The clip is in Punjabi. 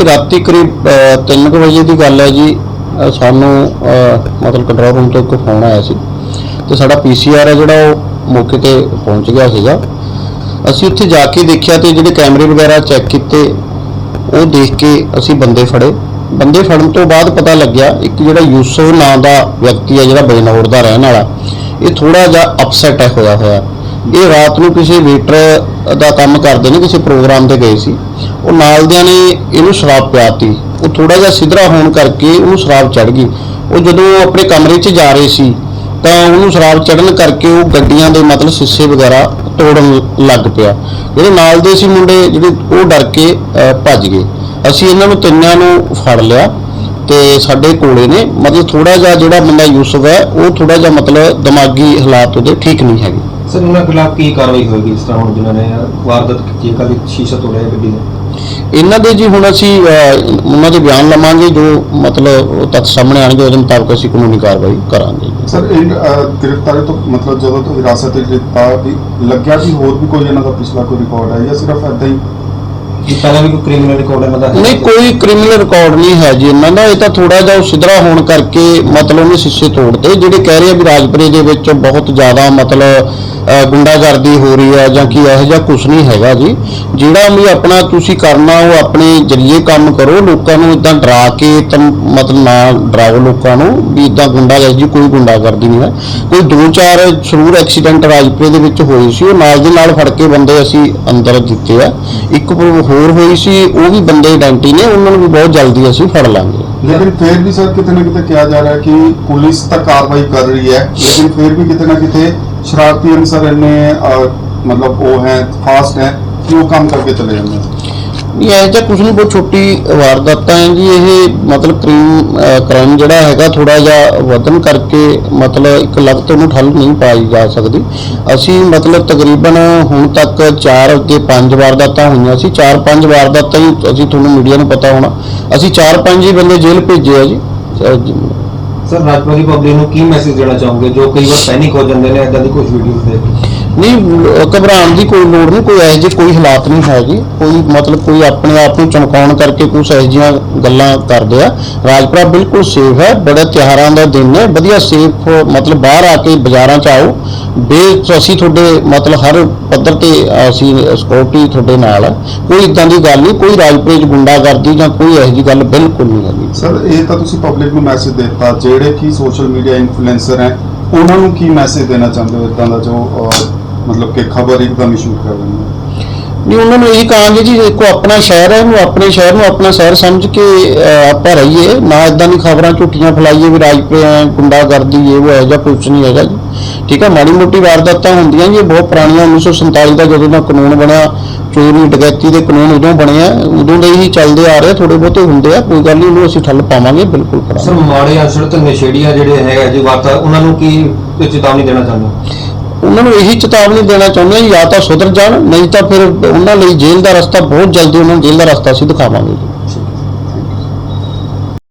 ਇਹ ਰਾਤੀ ਕਰੀਬ 3 ਵਜੇ ਦੀ ਗੱਲ ਹੈ ਜੀ ਸਾਨੂੰ ਮਤਲਬ ਕੰਟਰੋਲ ਰੂਮ ਤੋਂ ਇੱਕ ਫੋਨ ਆਇਆ ਸੀ ਤੇ ਸਾਡਾ ਪੀਸੀਆਰ ਹੈ ਜਿਹੜਾ ਉਹ ਮੌਕੇ ਤੇ ਪਹੁੰਚ ਗਿਆ ਸੀਗਾ। ਅਸੀਂ ਉੱਥੇ ਜਾ ਕੇ ਦੇਖਿਆ ਤੇ ਜਿਹੜੇ ਕੈਮਰੇ ਵਗੈਰਾ ਚੈੱਕ ਕੀਤੇ, ਉਹ ਦੇਖ ਕੇ ਅਸੀਂ ਬੰਦੇ ਫੜੇ। ਬੰਦੇ ਫੜਨ ਤੋਂ ਬਾਅਦ ਪਤਾ ਲੱਗਿਆ, ਇੱਕ ਜਿਹੜਾ ਯੂਸਫ ਨਾਂ ਦਾ ਵਿਅਕਤੀ ਹੈ, ਜਿਹੜਾ ਬੇਨੌਰ ਦਾ ਰਹਿਣ ਵਾਲਾ, ਇਹ ਥੋੜਾ ਜਿਹਾ ਅਪਸੈਟ ਹੈ, ਹੋਇਆ ਹੋਇਆ। ਇਹ ਰਾਤ ਨੂੰ ਕਿਸੇ ਵੇਟਰ ਦਾ ਕੰਮ ਕਰਦੇ ਨੇ, ਕਿਸੇ ਪ੍ਰੋਗਰਾਮ ਤੇ ਗਏ ਸੀ। ਉਹ ਨਾਲਦਿਆਂ ਨੇ ਇਹਨੂੰ ਸ਼ਰਾਬ ਪਿਆਤੀ। ਉਹ ਥੋੜਾ ਜਿਹਾ ਸਿਧਰਾ ਹੋਣ ਕਰਕੇ ਉਹਨੂੰ ਸ਼ਰਾਬ ਚੜ ਗਈ। ਉਹ ਜਦੋਂ ਆਪਣੇ ਕਮਰੇ 'ਚ ਜਾ ਰਹੇ ਸੀ, ਤਾਂ ਉਹਨੂੰ ਸ਼ਰਾਬ ਚੜਨ ਕਰਕੇ ਉਹ ਗੱਡੀਆਂ ਦੇ ਮਤਲਬ ਸਿੱਸੇ ਵਗੈਰਾ ਤੋੜਨ ਲੱਗ ਪਿਆ। ਜਿਹੜੇ ਨਾਲ ਦੇ ਸੀ ਮੁੰਡੇ, ਜਿਹੜੇ ਉਹ ਡਰ ਕੇ ਭੱਜ ਗਏ। ਅਸੀਂ ਇਹਨਾਂ ਨੂੰ ਤਿੰਨਾਂ ਨੂੰ ਫੜ ਲਿਆ ਤੇ ਸਾਡੇ ਕੋਲੇ ਨੇ। ਮਤਲਬ ਥੋੜਾ ਜਿਹਾ ਜਿਹੜਾ ਬੰਦਾ ਯੂਸਫ ਹੈ, ਉਹ ਥੋੜਾ ਜਿਹਾ ਮਤਲਬ ਦਿਮਾਗੀ ਹਾਲਾਤ ਉਹਦੇ ਠੀਕ ਨਹੀਂ ਹੈਗੇ। ਸਰ ਉਹਨਾਂ ਖਿਲਾਫ ਕੀ ਕਾਰਵਾਈ ਹੋਏਗੀ ਇਸ ਤਰ੍ਹਾਂ ਹੁਣ ਜਿਨ੍ਹਾਂ ਨੇ ਵਾਰਦਾਤ ਕੀਤੀ ਹੈ ਕੱਲ ਸ਼ੀਸ਼ਾ ਤੋੜਿਆ ਹੈ ਗੱਡੀ ਦਾ ਇਹਨਾਂ ਦੇ ਜੀ ਹੁਣ ਅਸੀਂ ਅਹ, ਉਹਨਾਂ ਦੇ ਬਿਆਨ ਲਵਾਂਗੇ ਜੋ ਮਤਲਬ ਉਹ ਤੱਥ ਸਾਹਮਣੇ ਆਣਗੇ ਉਹਦੇ ਮੁਤਾਬਕ ਅਸੀਂ ਕਾਨੂੰਨੀ ਕਾਰਵਾਈ ਕਰਾਂਗੇ। ਸਰ ਇਹ ਅਹ, ਗ੍ਰਿਫਤਾਰੀ ਤੋਂ ਮਤਲਬ ਜਦੋਂ ਤੋਂ ਹਿਰਾਸਤ ਵਿੱਚ ਲਿੱਤਾ ਵੀ ਲੱਗਿਆ ਵੀ ਹੋਰ ਵੀ ਕੋਈ ਇਹਨਾਂ ਦਾ ਪਿਛਲਾ ਕੋਈ ਰਿਕਾਰਡ ਹੈ ਜਾਂ ਸਿਰਫ ਏਦਾਂ ਹੀ ਕੀ ਪਹਿਲਾਂ ਵੀ ਕੋਈ ਕ੍ਰਿਮੀਨਲ ਰਿਕਾਰਡ ਇਹਨਾਂ ਦਾ ਹੈ? ਨਹੀਂ ਕੋਈ ਕ੍ਰਿਮੀਨਲ ਰਿਕਾਰਡ ਨਹੀਂ ਹੈ ਜੀ ਇਹਨਾਂ ਦਾ ਇਹ ਤਾਂ ਥੋੜਾ ਜਿਹਾ ਉਹ ਸਿਧਰਾ ਹੋਣ ਕਰਕੇ ਮਤਲਬ ਉਹਨੇ ਸ਼ੀਸ਼ੇ ਤੋੜਦੇ ਜਿਹੜੇ ਕਹਿ ਰਹੇ ਆ ਵੀ ਰਾਜਪੁਰੇ ਦੇ ਵਿੱਚ ਬਹੁਤ ਜ਼ਿਆਦਾ ਮਤਲਬ ਗੁੰਡਾਗਰਦੀ ਹੋ ਰਹੀ ਹੈ ਜਾਂ ਕਿ ਇਹੋ ਜਿਹਾ ਕੁਝ ਨਹੀਂ ਹੈਗਾ ਜੀ। ਜਿਹੜਾ ਵੀ ਆਪਣਾ ਤੁਸੀਂ ਕਰਨਾ, ਉਹ ਆਪਣੇ ਜਰੀਏ ਕੰਮ ਕਰੋ। ਲੋਕਾਂ ਨੂੰ ਇਦਾਂ ਡਰਾ ਕੇ ਮਤਲਬ ਨਾ ਡਰਾਓ ਲੋਕਾਂ ਨੂੰ ਵੀ ਇਦਾਂ ਗੁੰਡਾਗਰਦੀ, ਕੋਈ ਗੁੰਡਾਗਰਦੀ ਨਹੀਂ ਹੈ। ਕੋਈ ਦੋ ਚਾਰ ਜ਼ਰੂਰ ਐਕਸੀਡੈਂਟ ਰਾਜਪੁਰੇ ਦੇ ਵਿੱਚ ਹੋਏ ਸੀ। ਉਹ ਨਾਲ ਦੇ ਨਾਲ ਫੜ ਕੇ ਬੰਦੇ ਅਸੀਂ ਅੰਦਰ ਦਿੱਤੇ ਆ। ਇੱਕ ਹੋਰ ਹੋਈ ਸੀ, ਉਹ ਵੀ ਬੰਦੇ ਆਇਡੈਂਟੀ ਨੇ, ਉਹਨਾਂ ਨੂੰ ਵੀ ਬਹੁਤ ਜਲਦੀ ਅਸੀਂ ਫੜ ਲਾਂਗੇ। ਲੇਕਿਨ ਫਿਰ ਵੀ ਸਰ ਕਿਤੇ ਨਾ ਕਿਤੇ ਕਿਹਾ ਜਾ ਰਿਹਾ ਕਿ ਪੁਲਿਸ ਤਾਂ ਕਾਰਵਾਈ ਕਰ ਰਹੀ ਹੈ, ਲੇਕਿਨ ਫਿਰ ਵੀ ਕਿਤੇ ਨਾ ਕਿਤੇ ਸ਼ਰਾਰਤੀ ਅਨਸਰ ਇੰਨੇ ਮਤਲਬ ਉਹ ਹੈ ਫਾਸਟ ਹੈ, ਕਿ ਉਹ ਕੰਮ ਕਰਕੇ ਚਲੇ ਜਾਂਦੇ ਹੈ ਇਹ ਇਹ ਜਿਹਾ ਕੁਝ ਨਹੀਂ ਬਹੁਤ ਛੋਟੀ ਵਾਰਦਾਤਾਂ ਹੈ ਜੀ, ਇਹ ਮਤਲਬ ਕ੍ਰਾਈਮ ਕ੍ਰਾਈਮ ਜਿਹੜਾ ਹੈਗਾ ਥੋੜਾ ਜਿਹਾ ਵਧਨ ਕਰਕੇ ਮਤਲਬ ਇੱਕ ਲਗਤ ਉਹਨੂੰ ਠੱਲ ਨਹੀਂ ਪਾਈ ਜਾ ਸਕਦੀ। ਅਸੀਂ ਮਤਲਬ ਤਕਰੀਬਨ ਹੁਣ ਤੱਕ 4 ਤੇ 5 ਵਾਰਦਾਤਾਂ ਹੋਈਆਂ ਸੀ। 4-5 ਵਾਰਦਾਤਾਂ ਹੀ ਅਸੀਂ ਤੁਹਾਨੂੰ ਮੀਡੀਆ ਨੂੰ ਪਤਾ ਹੋਣਾ। ਅਸੀਂ 4-5 ਹੀ ਬੰਦੇ ਜੇਲ੍ਹ ਭੇਜੇ ਆ ਜੀ। ਸਰ ਰਾਜਪੁਰਾ ਪਬਲਿਕ ਨੂੰ ਕੀ ਮੈਸੇਜ ਦੇਣਾ ਚਾਹੋਗੇ? ਜੋ ਕਈ ਵਾਰ ਪੈਨਿਕ ਹੋ ਜਾਂਦੇ ਨੇ ਇਦਾਂ ਦੀ ਕੁਝ ਵੀਡੀਓਜ਼ ਦੇਖ। ਕੇ ਨਹੀਂ, ਘਬਰਾਉਣ ਦੀ ਕੋਈ ਲੋੜ ਨਹੀਂ, ਕੋਈ ਇਹੋ ਜਿਹੇ ਕੋਈ ਹਾਲਾਤ ਨਹੀਂ ਹੈਗੀ। ਕੋਈ ਮਤਲਬ ਕੋਈ ਆਪਣੇ ਆਪ ਨੂੰ ਚਮਕਾਉਣ ਕਰਕੇ ਕੁਝ ਇਹੋ ਜਿਹੀਆਂ ਗੱਲਾਂ ਕਰਦੇ ਆ। ਰਾਜਪੁਰਾ ਬਿਲਕੁਲ ਸੇਫ ਹੈ, ਬੜੇ ਤਿਉਹਾਰਾਂ ਦਾ ਦਿਨ ਹੈ। ਵਧੀਆ ਸੇਫ ਮਤਲਬ ਬਾਹਰ ਆ ਕੇ ਬਾਜ਼ਾਰਾਂ 'ਚ ਆਓ। ਬੇ, ਅਸੀਂ ਤੁਹਾਡੇ ਮਤਲਬ ਹਰ ਪੱਧਰ ਤੇ ਅਸੀਂ ਸਿਕਿਉਰਿਟੀ ਤੁਹਾਡੇ ਨਾਲ ਹੈ ਕੋਈ ਇਦਾਂ ਦੀ ਗੱਲ ਨਹੀਂ, ਕੋਈ ਰਾਜਪੁਰੇ 'ਚ ਗੁੰਡਾਗਰਦੀ ਜਾਂ ਕੋਈ ਇਹੋ ਜਿਹੀ ਗੱਲ ਬਿਲਕੁਲ ਨਹੀਂ ਹੈਗੀ। ਸਰ ਇਹ ਤਾਂ ਤੁਸੀਂ ਪਬਲਿਕ ਨੂੰ ਮੈਸੇਜ ਦਿੱਤਾ। ਜਿਹੜੇ ਕਿ ਸੋਸ਼ਲ ਮੀਡੀਆ ਇਨਫਲੂਐਂਸਰ ਹੈ, ਉਹਨਾਂ ਨੂੰ ਕੀ ਮੈਸੇਜ ਦੇਣਾ ਚਾਹੁੰਦੇ ਹੋ ਇਦਾਂ ਦਾ ਜੋ ਮਤਲਬ ਕਿ ਖਬਰ ਇੱਕਦਮ ਹੀ ਸ਼ੂਟ ਕਰ ਰਹੇ ਨੇ ਨਹੀਂ ਉਹਨਾਂ ਨੂੰ ਇਹੀ ਕਹਾਂਗੇ ਜੀ ਦੇਖੋ ਆਪਣਾ ਸ਼ਹਿਰ ਹੈ ਇਹਨੂੰ ਆਪਣੇ ਸ਼ਹਿਰ ਨੂੰ ਆਪਣਾ ਸ਼ਹਿਰ ਸਮਝ ਕੇ ਅਹ, ਆਪਾਂ ਰਹੀਏ। ਨਾ ਇਦਾਂ ਦੀ ਖਬਰਾਂ ਝੂਠੀਆਂ ਫੈਲਾਈਏ ਵੀ ਰਾਜਪੁਰੇ ਐ ਗੁੰਡਾਗਰਦੀ ਇਹ ਉਹ ਜਿਹਾ ਕੁਝ ਨਹੀਂ ਹੈਗਾ ਜੀ। ਠੀਕ ਹੈ ਮਾੜੀ ਮੋਟੀ ਵਾਰਦਾਤਾਂ ਹੁੰਦੀਆਂ ਜੀ ਇਹ ਬਹੁਤ ਪੁਰਾਣੀਆਂ 1947 ਦਾ ਜਦੋਂ ਦਾ ਕਾਨੂੰਨ ਬਣਿਆ ਚੋਰੀ ਡਕੈਤੀ ਦੇ ਕਾਨੂੰਨ ਉਦੋਂ ਬਣੇ ਆ ਉਦੋਂ ਦੇ ਹੀ ਚੱਲਦੇ ਆ ਰਹੇ ਥੋੜੇ ਬਹੁਤੇ ਹੁੰਦੇ ਆ ਕੋਈ ਗੱਲ ਨਹੀਂ ਉਹਨੂੰ ਅਸੀਂ ਠੱਲ ਪਾਵਾਂਗੇ ਬਿਲਕੁਲ ਸਰ ਮਾੜੇ ਅਨਸਰ ਤੇ ਨਸ਼ੇੜੀਆਂ ਜਿਹੜੇ ਹੈਗਾ ਜੀ ਵਾਰਤਾ ਉਹਨਾਂ ਨੂੰ ਕੀ ਚੇਤਾਵਨੀ ਦੇਣਾ ਚਾਹੁੰਦੇ ਹੋ? ਉਹਨਾਂ ਨੂੰ ਇਹੀ ਚੇਤਾਵਨੀ ਦੇਣਾ ਚਾਹੁੰਦੇ ਹਾਂ ਜਾਂ ਤਾਂ ਸੁਧਰ ਜਾਣ, ਨਹੀਂ ਤਾਂ ਫਿਰ ਉਹਨਾਂ ਲਈ ਜੇਲ੍ਹ ਦਾ ਰਸਤਾ ਬਹੁਤ ਜਲਦੀ ਉਹਨਾਂ ਨੂੰ ਜੇਲ੍ਹ ਦਾ ਰਸਤਾ ਅਸੀਂ ਦਿਖਾਵਾਂਗੇ ਜੀ।